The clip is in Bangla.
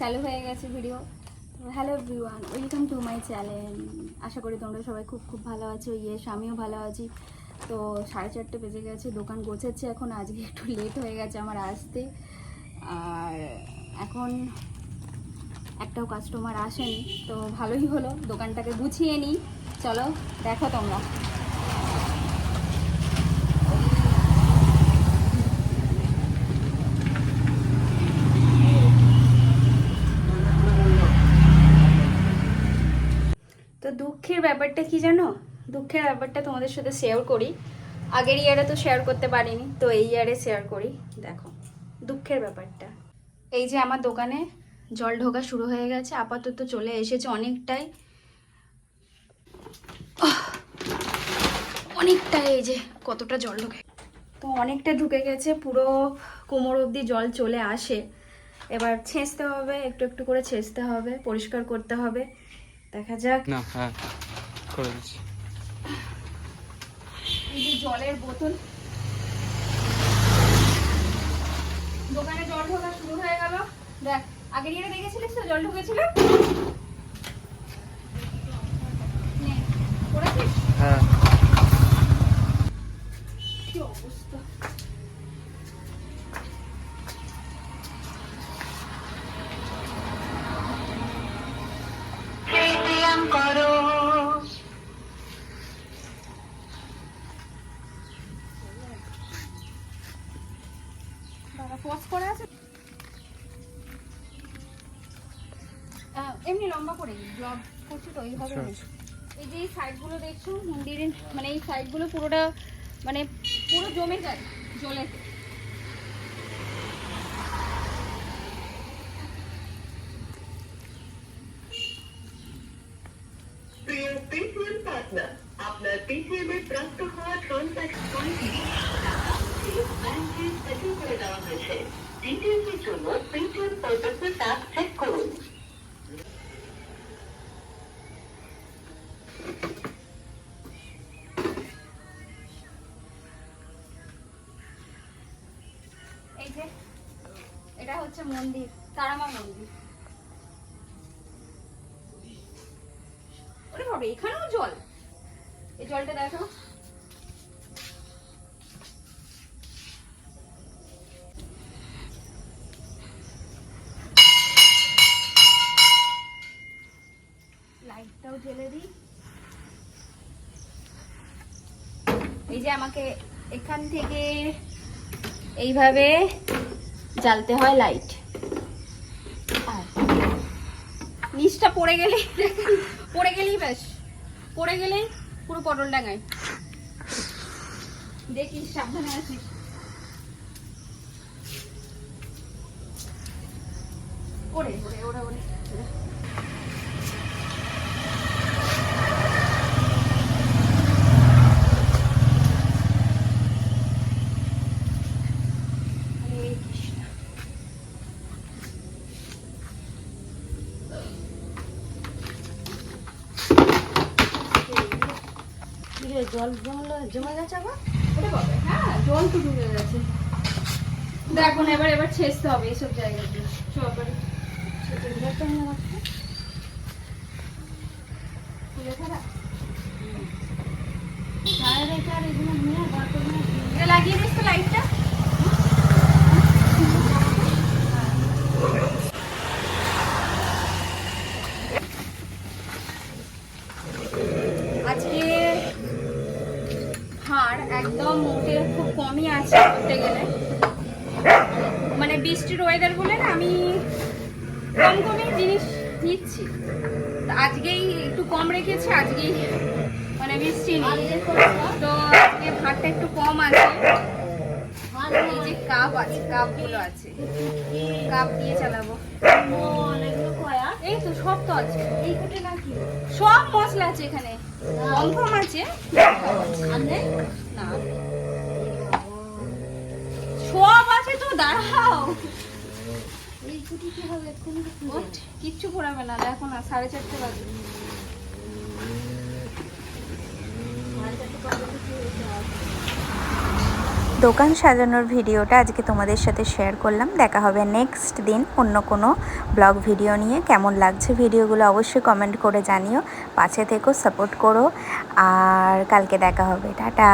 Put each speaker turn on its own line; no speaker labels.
চালু হয়ে গেছে video hello everyone welcome to my channel আশা করি তোমরা সবাই খুব খুব ভালো আছো ইয়েস আমিও ভালো আছি। তো সাড়ে চারটে বেজে গেছে, দোকান গোছাচ্ছে এখন, আজকে একটু লেট হয়ে গেছে আমার আসতে। আর এখন একটাও কাস্টমার আসেনি, তো ভালোই হলো, দোকানটাকে গুছিয়ে নিই। চলো, দেখো তোমরা তো দুঃখের ব্যাপারটা কি জানো? দুঃখের ব্যাপারটা তোমাদের সাথে শেয়ার করি। আগের ইয়ারে তো শেয়ার করতে পারিনি, তো এই ইয়ারে শেয়ার করি। দেখো, দুঃখের ব্যাপারটা। এই যে আমার দোকানে জল ঢোকা শুরু হয়ে গেছে, আপাতত চলে এসেছে অনেকটাই! অনেকটাই এই যে কতটা জল ঢোকে। তো অনেকটা ঢুকে গেছে, পুরো কোমর অবধি জল চলে আসে। এবার ছেঁচতে হবে, একটু একটু করে ছেঁচতে হবে, পরিষ্কার করতে হবে। দেখা যাক।
না হ্যাঁ। করে দিচ্ছি।
এই যে জলের বোতল। দোকানে জল ঢোকা শুরু হয়ে গেল। দেখ, আগের ইয়ারে দেখেছিলিস তো জল ঢুকেছিল? পজ করে আছে এমনি লম্বা করে ব্লগ করছি তো এইভাবে
আচ্ছা। আচ্ছা।
এই যে এই সাইডগুলো দেখছ মন্দিরের মানে এই সাইডগুলো পুরোটা মানে পুরো জমে যায় জলে
আপনার পেটিএম প্রাপ্ত হওয়া
এই যে এটা হচ্ছে মন্দির তারামা মন্দির। ওরে বাবা এখানেও জল? এই জলটা দেখো জ্বেলে দিই। এই যে আমাকে এখান থেকে এইভাবে জ্বালতে হয় লাইট। নিচটা পড়ে গেলেই পড়ে গেলেই ব্যাস। পড়ে গেলেই পুরো পটল ডাঙায়। দেখিস সাবধানে আছিস ওরে ওরে ওরে ওরে।
জল জমলো জমে গেছে আবার?
হ্যাঁ জল তো ঢুকে গেছে। দেখুন এবার এবার ছেঁচতে হবে এইসব জায়গাগুলো সবারই লাগিয়ে দিস তো লাইটটা। আজকে মোটে খুব কমই আছে বলতে গেলে। মানে বৃষ্টির ওয়েদার বলে না আমি কম কমই জিনিস নিচ্ছি। আজকেই একটু কম রেখেছি, আজকেই মানে বৃষ্টি নেই। তো আজকে ভাতটা একটু কম আছে। এই যে কাপ আছে কাপগুলো আছে। কাপ দিয়ে চালাবো।
কয়া
এই তো সব তো আছে। সব মশলা আছে এখানে। কনফার্ম আছে। সব আছে তো দাঁড়াও।
এই কুটি কি হবে
কিচ্ছু করাবে না দেখো না সাড়ে চারটে বাজে
আর যাতে কবে থেকে হয়েছে আর।
দোকান সাজানোর ভিডিওটা আজকে তোমাদের সাথে শেয়ার করলাম। দেখা হবে নেক্সট দিন অন্য কোনো ব্লগ ভিডিও নিয়ে। কেমন লাগছে ভিডিওগুলো অবশ্যই কমেন্ট করে জানিও। পাশে থেকেও সাপোর্ট করো। আর কালকে দেখা হবে। টাটা!